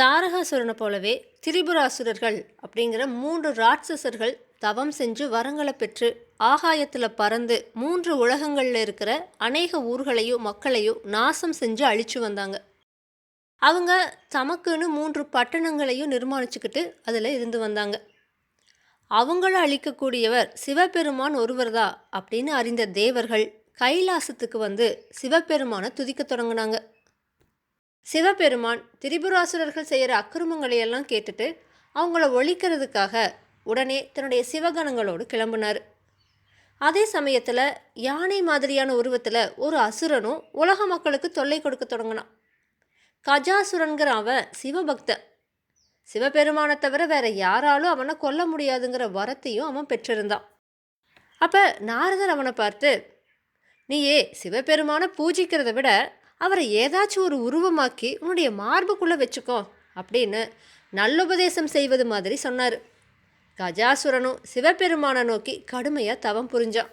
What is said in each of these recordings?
தாரகாசுரனை போலவே திரிபுராசுரர்கள் அப்படிங்கிற மூன்று ராட்சசர்கள் தவம் செஞ்சு வரங்களை பெற்று ஆகாயத்தில் பறந்து மூன்று உலகங்களில் இருக்கிற அநேக ஊர்களையும் மக்களையும் நாசம் செஞ்சு அழிச்சு வந்தாங்க. அவங்க தமக்குன்னு மூன்று பட்டணங்களையும் நிர்மாணிச்சுக்கிட்டு அதில் இருந்து வந்தாங்க. அவங்கள அழிக்கக்கூடியவர் சிவபெருமான் ஒருவர்தான் அப்படின்னு அறிந்த தேவர்கள் கைலாசத்துக்கு வந்து சிவபெருமானை துதிக்க தொடங்கினாங்க. சிவபெருமான் திரிபுராசுரர்கள் செய்கிற அக்கிரமங்களையெல்லாம் கேட்டுட்டு அவங்கள ஒழிக்கிறதுக்காக உடனே தன்னுடைய சிவகணங்களோடு கிளம்புனார். அதே சமயத்தில் யானை மாதிரியான உருவத்தில் ஒரு அசுரனும் உலக மக்களுக்கு தொல்லை கொடுக்க தொடங்கினான். கஜாசுரன்கிற அவன் சிவபக்தன் சிவபெருமானை தவிர வேற யாராலும் அவனை கொல்ல முடியாதுங்கிற வரத்தையும் அவன் பெற்றிருந்தான். அப்போ நாரதர் அவனை பார்த்து நீயே சிவபெருமானை பூஜிக்கிறத விட அவரை ஏதாச்சும் ஒரு உருவமாக்கி உன்னுடைய மார்புக்குள்ளே வச்சுக்கோ அப்படின்னு நல்லுபதேசம் செய்வது மாதிரி சொன்னார். கஜாசுரனும் சிவபெருமானை நோக்கி கடுமையாக தவம் புரிஞ்சான்.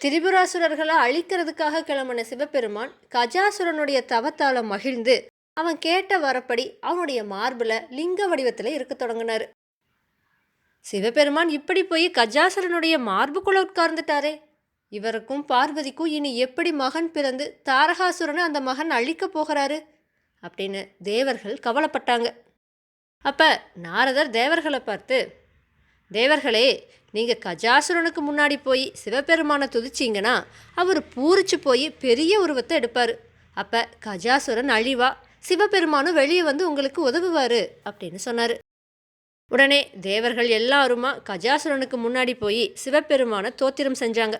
திரிபுராசுரர்களை அழிக்கிறதுக்காக கிளம்பின சிவபெருமான் கஜாசுரனுடைய தவத்தால் மகிழ்ந்து அவன் கேட்ட வரப்படி அவனுடைய மார்பில் லிங்க வடிவத்தில் இருக்க தொடங்கினார். சிவபெருமான் இப்படி போய் கஜாசுரனுடைய மார்புக்குள்ள உட்கார்ந்துட்டாரே. இவருக்கும் பார்வதிக்கும் இனி எப்படி மகன் பிறந்து தாரகாசுரனை அந்த மகன் அழிக்கப் போகிறாரு? அப்படின்னு தேவர்கள் கவலைப்பட்டாங்க. அப்போ நாரதர் தேவர்களை பார்த்து தேவர்களே நீங்கள் கஜாசுரனுக்கு முன்னாடி போய் சிவபெருமானை துதிச்சிங்கன்னா அவர் பூரிச்சு போய் பெரிய உருவத்தை எடுப்பார். அப்போ கஜாசுரன் அழிவா? சிவபெருமானும் வெளியே வந்து உங்களுக்கு உதவுவார் அப்படின்னு சொன்னார். உடனே தேவர்கள் எல்லாருமா கஜாசுரனுக்கு முன்னாடி போய் சிவபெருமானை தோத்திரம் செஞ்சாங்க.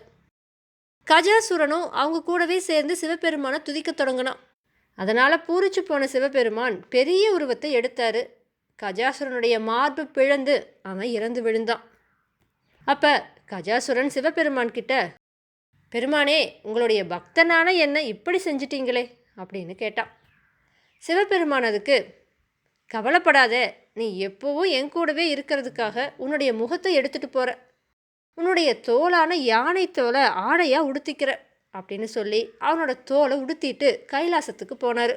கஜாசுரனும் அவங்க கூடவே சேர்ந்து சிவபெருமானை துதிக்க தொடங்கினான். அதனால் பூரிச்சு போன சிவபெருமான் பெரிய உருவத்தை எடுத்தார். கஜாசுரனுடைய மார்பு பிழந்து அவன் இறந்து விழுந்தான். அப்போ கஜாசுரன் சிவபெருமான் கிட்ட பெருமானே உங்களுடைய பக்தனான என்ன இப்படி செஞ்சிட்டீங்களே? அப்படின்னு கேட்டான். சிவபெருமான் அதுக்கு கவலைப்படாத நீ எப்போவும் என் கூடவே இருக்கிறதுக்காக உன்னுடைய முகத்தை எடுத்துகிட்டு போகிற உன்னுடைய தோலான யானை தோலை ஆடையாக உடுத்திக்கிற அப்படின்னு சொல்லி அவனோட தோலை உடுத்திட்டு கைலாசத்துக்கு போனார்.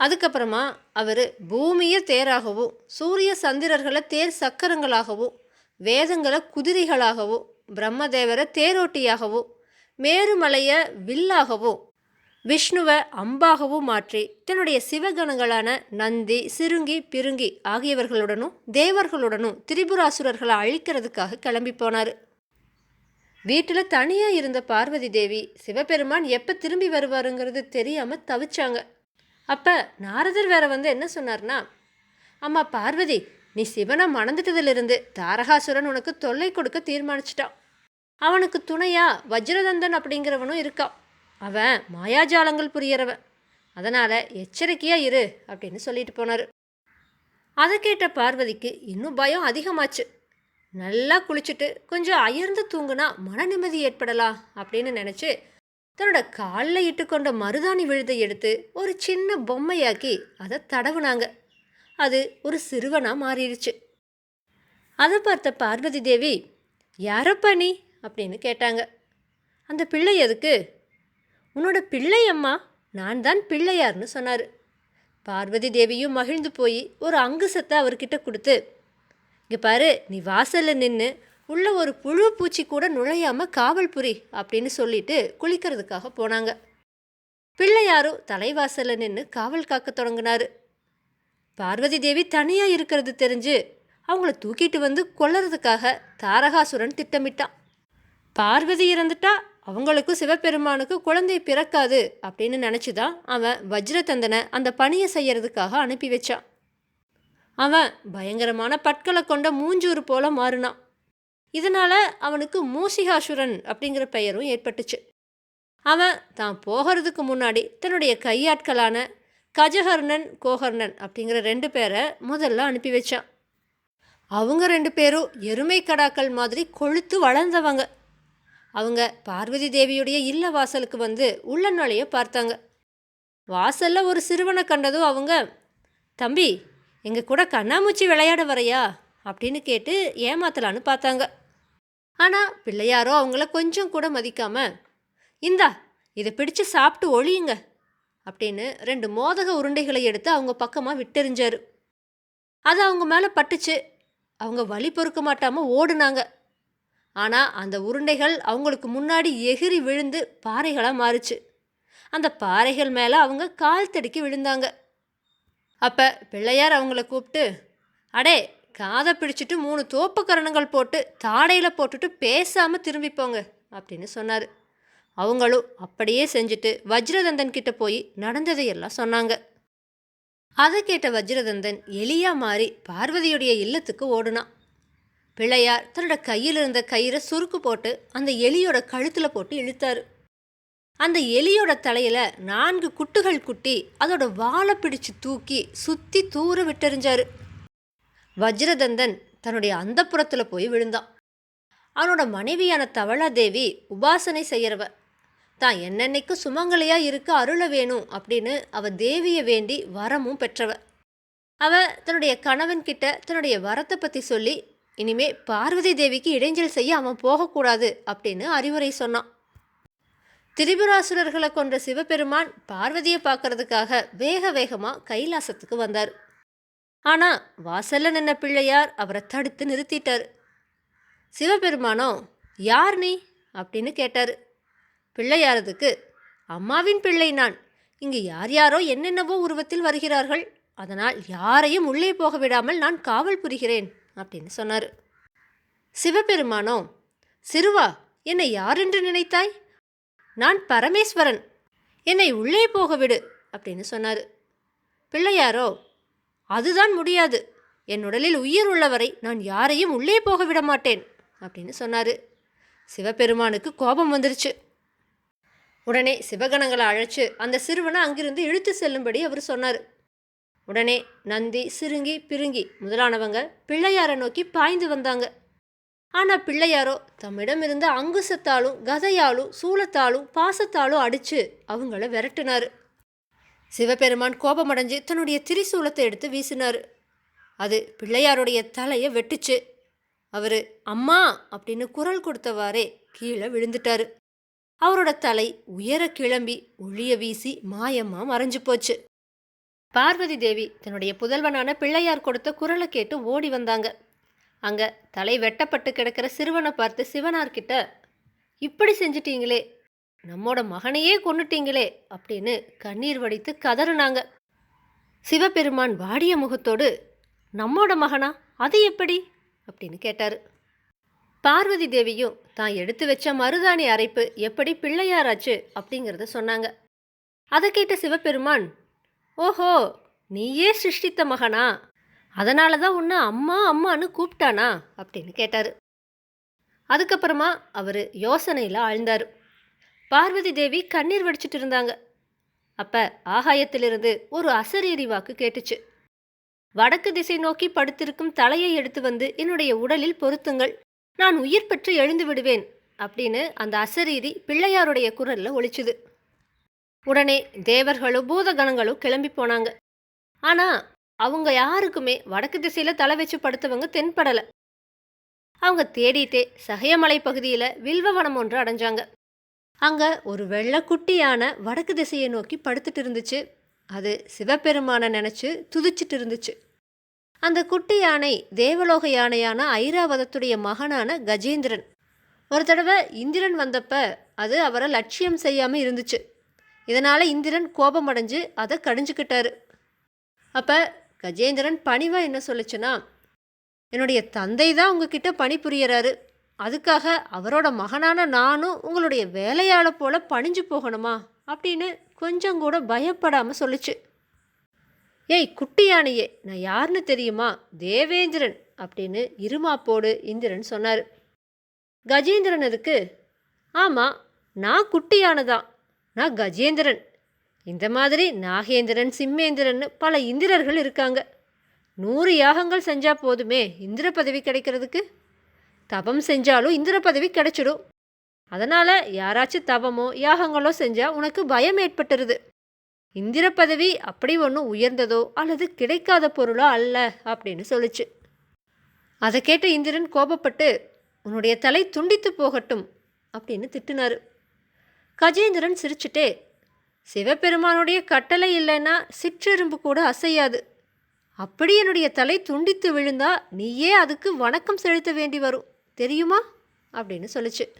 அதுக்கப்புறமா அவர் பூமியை தேராகவும் சூரிய சந்திரர்களை தேர் சக்கரங்களாகவும் வேதங்களை குதிரைகளாகவும் பிரம்மதேவரை தேரோட்டியாகவும் மேருமலையை வில்லாகவும் விஷ்ணுவை அம்பாகவும் மாற்றி தன்னுடைய சிவகணங்களான நந்தி சிறுங்கி பிருங்கி ஆகியவர்களுடனும் தேவர்களுடனும் திரிபுராசுரர்களை அழிக்கிறதுக்காக கிளம்பி போனார். வீட்டில் தனியாக இருந்த பார்வதி தேவி சிவபெருமான் எப்போ திரும்பி வருவாருங்கிறது தெரியாமல் தவிச்சாங்க. அப்போ நாரதர் வேற வந்து என்ன சொன்னார்னா அம்மா பார்வதி நீ சிவனை மணந்துட்டதிலிருந்து தாரகாசுரன் உனக்கு தொல்லை கொடுக்க தீர்மானிச்சிட்டான். அவனுக்கு துணையா வஜ்ரதந்தன் அப்படிங்கிறவனும் இருக்கான். அவன் மாயாஜாலங்கள் புரியறவன். அதனால் எச்சரிக்கையாக இரு அப்படின்னு சொல்லிட்டு போனார். அதை கேட்ட பார்வதிக்கு இன்னும் பயம் அதிகமாச்சு. நல்லா குளிச்சுட்டு கொஞ்சம் அயர்ந்து தூங்குனா மன நிம்மதி ஏற்படலாம் அப்படின்னு நினச்சி தன்னோட காலில் இட்டுக்கொண்ட மருதாணி விழுதை எடுத்து ஒரு சின்ன பொம்மையாக்கி அதை தடவுனாங்க. அது ஒரு சிறுவனாக மாறிடுச்சு. அதை பார்த்த பார்வதி தேவி யாரப்பா நீ? அப்படின்னு கேட்டாங்க. அந்த பிள்ளை எதுக்கு? உன்னோட பிள்ளை அம்மா நான் தான் பிள்ளையார்னு சொன்னார். பார்வதி தேவியும் மகிழ்ந்து போய் ஒரு அங்குசத்தை அவர்கிட்ட கொடுத்து இங்கே பாரு நீ வாசலில் நின்று உள்ள ஒரு புழு பூச்சி கூட நுழையாமல் காவல் புரி அப்படின்னு சொல்லிட்டு குளிக்கிறதுக்காக போனாங்க. பிள்ளையாரும் தலைவாசலில் நின்று காவல் காக்க தொடங்கினார். பார்வதி தேவி தனியாக இருக்கிறது தெரிஞ்சு அவங்கள தூக்கிட்டு வந்து கொல்லறதுக்காக தாரகாசுரன் திட்டமிட்டான். பார்வதி இறந்துட்டா அவங்களுக்கு சிவபெருமானுக்கு குழந்தை பிறக்காது அப்படின்னு நினச்சி தான் அவன் வஜ்ரதந்தனை அந்த பணியை செய்யறதுக்காக அனுப்பி வச்சான். அவன் பயங்கரமான பற்களை கொண்ட மூஞ்சூறு போல மாறினான். இதனால் அவனுக்கு மூசிகாசுரன் அப்படிங்கிற பெயரும் ஏற்பட்டுச்சு. அவன் தான் போகிறதுக்கு முன்னாடி தன்னுடைய கையாட்களான கஜஹர்ணன் கோஹர்ணன் அப்படிங்கிற ரெண்டு பேரை முதல்ல அனுப்பி வச்சான். அவங்க ரெண்டு பேரும் எருமை கடாக்கள் மாதிரி கொழுத்து வளர்ந்தவங்க. அவங்க பார்வதி தேவியுடைய இல்ல வாசலுக்கு வந்து உள்ள நுழைய பார்த்தாங்க. வாசல்ல ஒரு சிறுவனை கண்டதும் அவங்க தம்பி எங்கள் கூட கண்ணாமூச்சி விளையாட வரையா? அப்படின்னு கேட்டு ஏமாத்தலான்னு பார்த்தாங்க. ஆனால் பிள்ளையாரோ அவங்கள கொஞ்சம் கூட மதிக்காம இந்தா இதை பிடிச்சு சாப்பிட்டு ஒழியுங்க அப்படின்னு ரெண்டு மோதக உருண்டைகளை எடுத்து அவங்க பக்கமாக விட்டெறிஞ்சாரு. அது அவங்க மேலே பட்டுச்சு. அவங்க வழி பொறுக்க மாட்டாமல் ஓடுனாங்க. ஆனால் அந்த உருண்டைகள் அவங்களுக்கு முன்னாடி எகிரி விழுந்து பாறைகளாக மாறுச்சு. அந்த பாறைகள் மேலே அவங்க கால் தடுக்கி விழுந்தாங்க. அப்போ பிள்ளையார் அவங்கள கூப்பிட்டு அடே காதை பிடிச்சிட்டு மூணு தோப்பு கரணங்கள் போட்டு தாடையில் போட்டுட்டு பேசாமல் திரும்பிப்போங்க அப்படின்னு சொன்னார். அவங்களும் அப்படியே செஞ்சுட்டு வஜ்ரதந்தன் கிட்ட போய் நடந்ததையெல்லாம் சொன்னாங்க. அதை கேட்ட வஜ்ரதந்தன் எலியா மாறி பார்வதியுடைய இல்லத்துக்கு ஓடுனான். பிள்ளையார் தன்னோட கையில் இருந்த கயிறை சுருக்கு போட்டு அந்த எலியோட கழுத்தில் போட்டு இழுத்தாரு. அந்த எலியோட தலையில் நான்கு குட்டுகள் குட்டி அதோட வாழை பிடிச்சு தூக்கி சுற்றி தூர விட்டெறிஞ்சாரு. வஜ்ரதந்தன் தன்னுடைய அந்தப்புறத்தில் போய் விழுந்தான். அவனோட மனைவியான தவளாதேவி உபாசனை செய்கிறவ தான் என்னென்னைக்கு சுமங்கலையாக இருக்க அருள வேணும் அப்படின்னு அவ தேவியை வேண்டி வரமும் பெற்றவ. அவ தன்னுடைய கணவன்கிட்ட தன்னுடைய வரத்தை பற்றி சொல்லி இனிமே பார்வதி தேவிக்கு இடைஞ்சல் செய்ய அவன் போகக்கூடாது அப்படின்னு அறிவுரை சொன்னான். திரிபுராசுரர்களை கொன்ற சிவபெருமான் பார்வதியை பார்க்கறதுக்காக வேக வேகமாக கைலாசத்துக்கு வந்தார். ஆனால் வாசல்ல நின்ன பிள்ளையார் அவரை தடுத்து நிறுத்திட்டார். சிவபெருமானோ யார் நீ? அப்படின்னு கேட்டார். பிள்ளையாரதுக்கு அம்மாவின் பிள்ளை நான். இங்கு யார் யாரோ என்னென்னவோ உருவத்தில் வருகிறார்கள். அதனால் யாரையும் உள்ளே போக விடாமல் நான் காவல் புரிகிறேன். அப்படின்னு சொன்னார். சிவபெருமானோ சிறுவா என்னை யார் என்று நினைத்தாய்? நான் பரமேஸ்வரன். என்னை உள்ளே போக விடு அப்படின்னு சொன்னார். பிள்ளையாரோ அதுதான் முடியாது. என் உடலில் உயிர் உள்ளவரை நான் யாரையும் உள்ளே போக விட மாட்டேன் அப்படின்னு சொன்னார். சிவபெருமானுக்கு கோபம் வந்துருச்சு. உடனே சிவகணங்களை அழைச்சு அந்த சிறுவனை அங்கிருந்து இழுத்து செல்லும்படி அவர் சொன்னார். உடனே நந்தி சிறுங்கி பிருங்கி முதலானவங்க பிள்ளையாரை நோக்கி பாய்ந்து வந்தாங்க. ஆனால் பிள்ளையாரோ தம்மிடம் இருந்த அங்குசத்தாலும் கதையாலும் சூளத்தாலும் பாசத்தாலும் அடித்து அவங்கள விரட்டினார். சிவபெருமான் கோபமடைஞ்சு தன்னுடைய திரிசூலத்தை எடுத்து வீசினார். அது பிள்ளையாருடைய தலையை வெட்டுச்சு. அவர் அம்மா! அப்படின்னு குரல் கொடுத்தவாறே கீழே விழுந்துட்டாரு. அவரோட தலை உயர கிளம்பி ஒளிய வீசி மாயம்மா மறைஞ்சு போச்சு. பார்வதி தேவி தன்னுடைய புதல்வனான பிள்ளையார் கொடுத்த குரலை கேட்டு ஓடி வந்தாங்க. அங்க தலை வெட்டப்பட்டு கிடக்கிற சிறுவனை பார்த்து சிவனார்கிட்ட இப்படி செஞ்சிட்டீங்களே நம்மோட மகனையே கொண்டுட்டீங்களே அப்படின்னு கண்ணீர் வடித்து கதறுனாங்க. சிவபெருமான் வாடிய முகத்தோடு நம்மோட மகனா? அது எப்படி? அப்படின்னு கேட்டார். பார்வதி தேவியும் தான் எடுத்து வச்ச மருதாணி அரைப்பு எப்படி பிள்ளையாராச்சு? அப்படிங்கிறத சொன்னாங்க. அதை கேட்ட சிவபெருமான் ஓஹோ நீயே சிருஷ்டித்த மகனா? அதனால தான் உன்னை அம்மா அம்மான்னு கூப்பிட்டானா? அப்படின்னு கேட்டார். அதுக்கப்புறமா அவர் யோசனையில் ஆழ்ந்தார். பார்வதி தேவி கண்ணீர் வடிச்சிட்டு இருந்தாங்க. அப்போ ஆகாயத்திலிருந்து ஒரு அசரீரி வாக்கு கேட்டுச்சு. வடக்கு திசை நோக்கி படுத்திருக்கும் தலையை எடுத்து வந்து என்னுடைய உடலில் பொருத்துங்கள். நான் உயிர் பெற்று எழுந்து விடுவேன் அப்படின்னு அந்த அசரீரி பிள்ளையாருடைய குரலில் ஒழிச்சுது உடனே தேவர்களும் பூதகணங்களும் கிளம்பி போனாங்க. ஆனா அவங்க யாருக்குமே வடக்கு திசையில தலை வச்சு படுத்தவங்க தென்படல. அவங்க தேடிட்டே சகையமலை பகுதியில வில்வவனம் ஒன்று அடைஞ்சாங்க. அங்க ஒரு வெள்ளக்குட்டியான வடக்கு திசையை நோக்கி படுத்துட்டு இருந்துச்சு. அது சிவபெருமானை நினைச்சு துதிச்சிட்டு இருந்துச்சு. அந்த குட்டி யானை தேவலோக யானையான ஐராவதத்துடைய மகனான கஜேந்திரன். ஒரு தடவை இந்திரன் வந்தப்ப அது அவரை லட்சியம் செய்யாம இருந்துச்சு. இதனால் இந்திரன் கோபமடைஞ்சு அதை கடிஞ்சுக்கிட்டாரு. அப்போ கஜேந்திரன் பணிவாக என்ன சொல்லுச்சுன்னா என்னுடைய தந்தை தான் உங்ககிட்ட பணிபுரியறாரு அதுக்காக அவரோட மகனான நானும் உங்களுடைய வேலையாள போல பணிஞ்சு போகணுமா? அப்படின்னு கொஞ்சம் கூட பயப்படாமல் சொல்லுச்சு. ஏய் குட்டி யானையே நான் யாருன்னு தெரியுமா? தேவேந்திரன். அப்படின்னு இருமாப்போடு இந்திரன் சொன்னார். கஜேந்திரன் அதுக்கு ஆமாம் நான் குட்டி யானை தான் நான் கஜேந்திரன். இந்த மாதிரி நாகேந்திரன் சிம்மேந்திரன் பல இந்திரர்கள் இருக்காங்க. நூறு யாகங்கள் செஞ்சால் போதுமே இந்திர பதவி கிடைக்கிறதுக்கு? தபம் செஞ்சாலும் இந்திர பதவி கிடைச்சிடும். அதனால் யாராச்சும் தபமோ யாகங்களோ செஞ்சால் உனக்கு பயம் ஏற்பட்டுருது. இந்திர பதவி அப்படி ஒன்றும் உயர்ந்ததோ அல்லது கிடைக்காத பொருளோ அல்ல அப்படின்னு சொல்லுச்சு. அதை கேட்ட இந்திரன் கோபப்பட்டு உன்னுடைய தலை துண்டித்து போகட்டும் அப்படின்னு திட்டினாரு. கஜேந்திரன் சிரிச்சுட்டே சிவபெருமானுடைய கட்டளை இல்லைன்னா சிற்றெரும்பு கூட அசையாது. அப்படி என்னுடைய தலை துண்டித்து விழுந்தா நீயே அதுக்கு வணக்கம் செலுத்த வேண்டி வரும். தெரியுமா? அப்படின்னு சொல்லுச்சு.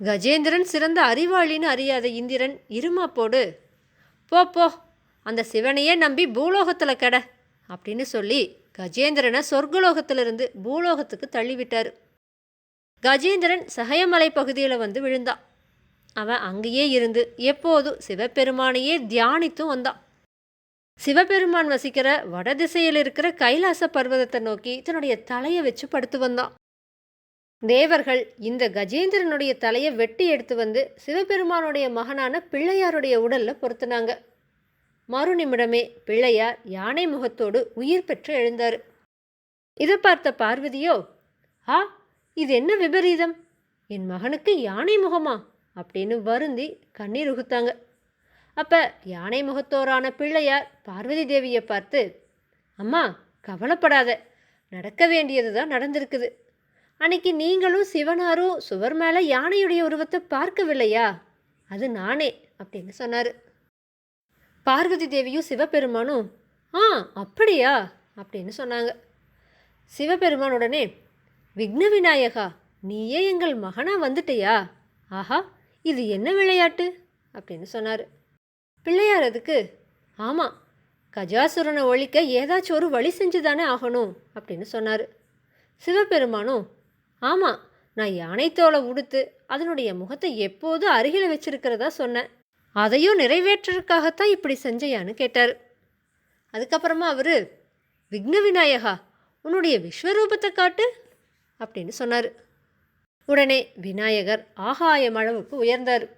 கஜேந்திரன் சிறந்த அறிவாளின்னு அறியாத இந்திரன் இருமாப்போடு போ போ அந்த சிவனையே நம்பி பூலோகத்தில் கெட அப்படின்னு சொல்லி கஜேந்திரனை சொர்க்கலோகத்திலிருந்து பூலோகத்துக்கு தள்ளிவிட்டார். கஜேந்திரன் சகயமலை பகுதியில் வந்து விழுந்தான். அவன் அங்கேயே இருந்து எப்போதும் சிவபெருமானையே தியானித்தும் வந்தான் சிவபெருமான் வசிக்கிற வடதிசையில் இருக்கிற கைலாச பர்வதத்தை நோக்கி தன்னுடைய தலையை வச்சு படுத்து வந்தான் தேவர்கள் இந்த கஜேந்திரனுடைய தலையை வெட்டி எடுத்து வந்து சிவபெருமானுடைய மகனான பிள்ளையாருடைய உடல்ல பொருத்தினாங்க. மறு நிமிடமே பிள்ளையார் யானை முகத்தோடு உயிர் பெற்று எழுந்தார். இதை பார்த்த பார்வதியோ ஆ இது என்ன விபரீதம்? என் மகனுக்கு யானை முகமா? அப்படின்னு வருந்தி கண்ணீர் உகுத்தாங்க. அப்போ யானை முகத்தோரான பிள்ளையார் பார்வதி தேவியை பார்த்து அம்மா கவலைப்படாத. நடக்க வேண்டியது தான் நடந்திருக்குது. அன்னைக்கு நீங்களும் சிவனாரும் சுவர் மேலே யானையுடைய உருவத்தை பார்க்கவில்லையா? அது நானே அப்படின்னு சொன்னார். பார்வதி தேவியும் சிவபெருமானும் ஆ அப்படியா? அப்படின்னு சொன்னாங்க. சிவபெருமானுடனே விக்ன விநாயகா நீயே எங்கள் மகனாக வந்துட்டியா? ஆஹா இது என்ன விளையாட்டு? அப்படின்னு சொன்னார். பிள்ளையார் அதுக்கு ஆமாம் கஜாசுரனை ஒழிக்க ஏதாச்சும் ஒரு வழி செஞ்சு தானே ஆகணும் அப்படின்னு சொன்னார். சிவபெருமானும் ஆமாம் நான் யானைத்தோலை உடுத்து அதனுடைய முகத்தை எப்போதும் அருகில் வச்சிருக்கிறதா சொன்னேன். அதையும் நிறைவேற்றுறதுக்காகத்தான் இப்படி செஞ்சையான்னு கேட்டார். அதுக்கப்புறமா அவர் விக்ன விநாயகா உன்னுடைய விஸ்வரூபத்தை காட்டு அப்படின்னு சொன்னார். உடனே விநாயகர் ஆகாயம் அளவுக்கு உயர்ந்தார்.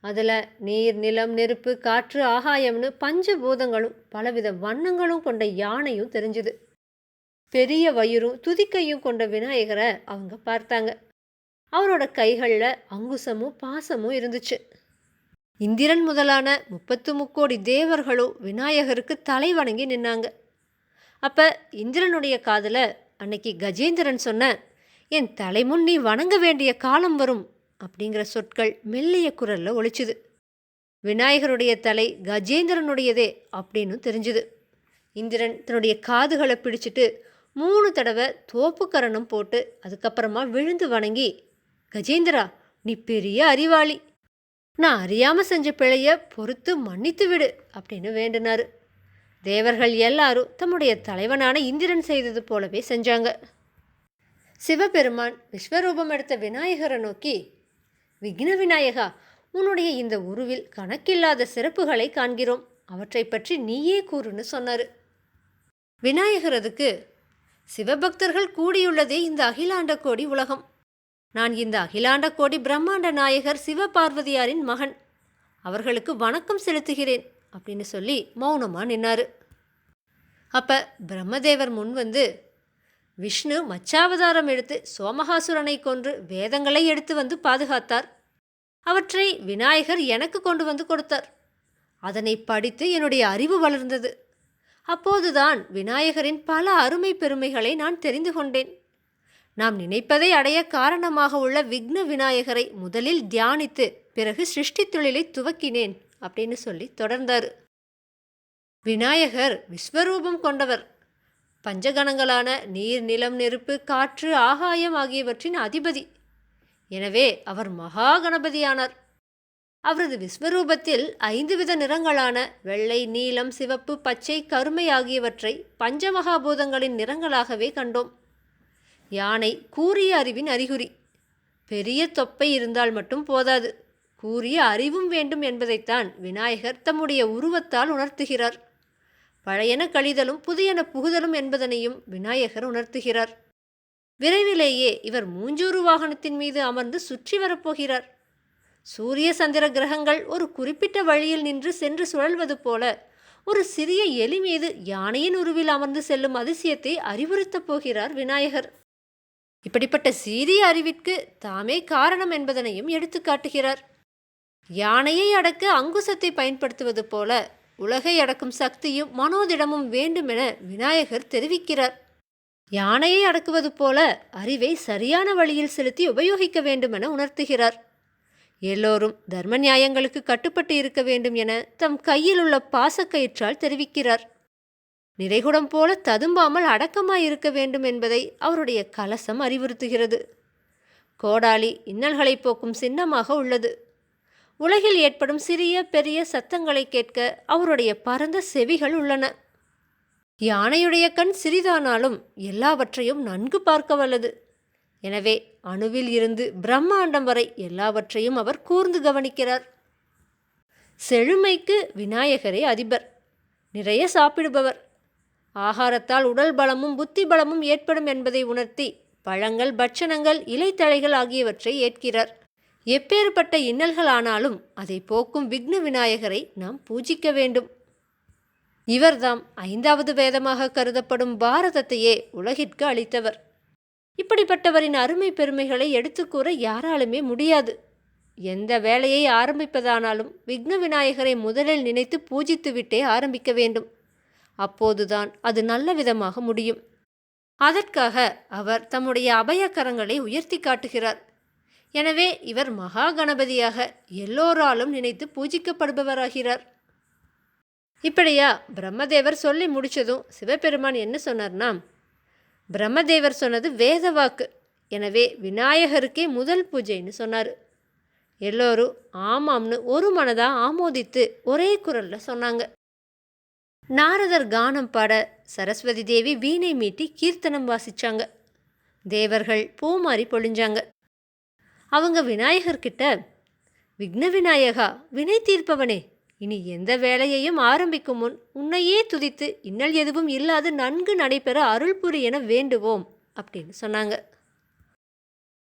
அதில் நீர் நிலம் நெருப்பு காற்று ஆகாயம்னு பஞ்சபூதங்களும் பலவித வண்ணங்களும் கொண்ட யானையும் தெரிஞ்சுது. பெரிய வயிறும் துதிக்கையும் கொண்ட விநாயகரை அவங்க பார்த்தாங்க. அவரோட கைகளில் அங்குசமும் பாசமும் இருந்துச்சு. இந்திரன் முதலான முப்பத்து முக்கோடி தேவர்களும் விநாயகருக்கு தலை வணங்கி நின்னாங்க. அப்போ இந்திரனுடைய காதில் அன்னைக்கு கஜேந்திரன் சொன்ன என் தலைமுன் நீ வணங்க வேண்டிய காலம் வரும் அப்படிங்கிற சொற்கள் மெல்லிய குரல்ல ஒழிச்சுது விநாயகருடைய தலை கஜேந்திரனுடையதே அப்படின்னு தெரிஞ்சுது. இந்திரன் தன்னுடைய காதுகளை பிடிச்சிட்டு மூணு தடவை தோப்புக்கரணம் போட்டு அதுக்கப்புறமா விழுந்து வணங்கி கஜேந்திரா நீ பெரிய அறிவாளி. நான் அறியாமல் செஞ்ச பிழைய பொறுத்து மன்னித்து விடு அப்படின்னு வேண்டினார். தேவர்கள் எல்லாரும் தம்முடைய தலைவனான இந்திரன் செய்தது போலவே செஞ்சாங்க. சிவபெருமான் விஸ்வரூபம் எடுத்த விநாயகரை நோக்கி விக்ன விநாயகா உன்னுடைய இந்த உருவில் கணக்கில்லாத சிறப்புகளை காண்கிறோம். அவற்றை பற்றி நீயே கூறுன்னு சொன்னார். விநாயகரதுக்கு சிவபக்தர்கள் கூடியுள்ளதே இந்த அகிலாண்ட கோடி உலகம். நான் இந்த அகிலாண்ட கோடி பிரம்மாண்ட நாயகர் சிவபார்வதியாரின் மகன். அவர்களுக்கு வணக்கம் செலுத்துகிறேன் அப்படின்னு சொல்லி மௌனமாக நின்னாரு. அப்ப பிரம்மதேவர் முன் வந்து விஷ்ணு மச்சாவதாரம் எடுத்து சோமஹாசுரனை கொன்று வேதங்களை எடுத்து வந்து பாதுகாத்தார். அவற்றை விநாயகர் எனக்கு கொண்டு வந்து கொடுத்தார். அதனை படித்து என்னுடைய அறிவு வளர்ந்தது. அப்போதுதான் விநாயகரின் பல அருமை பெருமைகளை நான் தெரிந்து கொண்டேன். நாம் நினைப்பதை அடைய காரணமாக உள்ள விக்ன விநாயகரை முதலில் தியானித்து பிறகு சிருஷ்டி தொழிலை துவக்கினேன் அப்படின்னு சொல்லி தொடர்ந்தார். விநாயகர் விஸ்வரூபம் கொண்டவர். பஞ்சகணங்களான நீர் நிலம் நெருப்பு காற்று ஆகாயம் ஆகியவற்றின் அதிபதி. எனவே அவர் மகா கணபதியானார் அவரது விஸ்வரூபத்தில் ஐந்து வித நிறங்களான வெள்ளை நீலம் சிவப்பு பச்சை கருமை ஆகியவற்றை பஞ்சமகாபூதங்களின் நிறங்களாகவே கண்டோம். யானை கூறிய அறிவின் அறிகுறி. பெரிய தொப்பை இருந்தால் மட்டும் போதாது. கூறிய அறிவும் வேண்டும் என்பதைத்தான் விநாயகர் தம்முடைய உருவத்தால் உணர்த்துகிறார். பழையன கழிதலும் புதியன புகுதலும் என்பதனையும் விநாயகர் உணர்த்துகிறார். விரைவிலேயே இவர் மூஞ்சூறு வாகனத்தின் மீது அமர்ந்து சுற்றி வரப்போகிறார். சூரிய சந்திர கிரகங்கள் ஒரு குறிப்பிட்ட வழியில் நின்று சென்று சுழல்வது போல ஒரு சிறிய எலி மீது யானையின் உருவில் அமர்ந்து செல்லும் அதிசயத்தை அறிவுறுத்தப் போகிறார் விநாயகர். இப்படிப்பட்ட சீரிய அறிவிற்கு தாமே காரணம் என்பதனையும் எடுத்துக்காட்டுகிறார் யானையை அடக்க அங்குசத்தை பயன்படுத்துவது போல உலகை அடக்கும் சக்தியும் மனோதிடமும் வேண்டுமென விநாயகர் தெரிவிக்கிறார். யானையை அடக்குவது போல அறிவை சரியான வழியில் செலுத்தி உபயோகிக்க வேண்டுமென உணர்த்துகிறார். எல்லோரும் தர்ம நியாயங்களுக்கு கட்டுப்பட்டு இருக்க வேண்டும் என தம் கையில் உள்ள பாசக்கயிற்றால் தெரிவிக்கிறார். நிறைகுடம் போல ததும்பாமல் அடக்கமாய் இருக்க வேண்டும் என்பதை அவருடைய கலசம் அறிவுறுத்துகிறது. கோடாலி இன்னல்களை போக்கும் சின்னமாக உள்ளது. உலகில் ஏற்படும் சிறிய பெரிய சத்தங்களை கேட்க அவருடைய பரந்த செவிகள் உள்ளன. யானையுடைய கண் சிறிதானாலும் எல்லாவற்றையும் நன்கு பார்க்க வல்லது. எனவே அணுவில் இருந்து பிரம்மாண்டம் வரை எல்லாவற்றையும் அவர் கூர்ந்து கவனிக்கிறார். செழுமைக்கு விநாயகரே அதிபர். நிறைய சாப்பிடுபவர். ஆகாரத்தால் உடல் பலமும் புத்தி பலமும் ஏற்படும் என்பதை உணர்த்தி பழங்கள் பட்சணங்கள் இலைத்தழைகள் ஆகியவற்றை ஏற்கிறார். எப்பேற்பட்ட இன்னல்கள் ஆனாலும் அதை போக்கும் விக்ன விநாயகரை நாம் பூஜிக்க வேண்டும். இவர்தாம் ஐந்தாவது வேதமாக கருதப்படும் பாரதத்தையே உலகிற்கு அளித்தவர். இப்படிப்பட்டவரின் அருமை பெருமைகளை எடுத்துக்கூற யாராலுமே முடியாது. எந்த வேலையை ஆரம்பிப்பதானாலும் விக்ன விநாயகரை முதலில் நினைத்து பூஜித்துவிட்டே ஆரம்பிக்க வேண்டும். அப்போதுதான் அது நல்ல விதமாக முடியும். அதற்காக அவர் தம்முடைய அபயக்கரங்களை உயர்த்தி காட்டுகிறார். எனவே இவர் மகா கணபதியாக எல்லோராலும் நினைத்து பூஜிக்கப்படுபவராகிறார். இப்படியா பிரம்மதேவர் சொல்லி முடித்ததும் சிவபெருமான் என்ன சொன்னார்னா பிரம்மதேவர் சொன்னது வேத வாக்கு. எனவே விநாயகருக்கே முதல் பூஜைன்னு சொன்னார். எல்லோரும் ஆமாம்னு ஒரு மனதாக ஆமோதித்து ஒரே குரலில் சொன்னாங்க. நாரதர் கானம் பாட சரஸ்வதி தேவி வீணை மீட்டி கீர்த்தனம் வாசிச்சாங்க. தேவர்கள் பூமாரி பொழிஞ்சாங்க. அவங்க விநாயகர்கிட்ட விக்ன விநாயகா வினை தீர்ப்பவனே இனி எந்த வேலையையும் ஆரம்பிக்கும் முன் உன்னையே துதித்து இன்னல் எதுவும் இல்லாது நன்கு நடைபெற அருள் என வேண்டுவோம் அப்படின்னு சொன்னாங்க.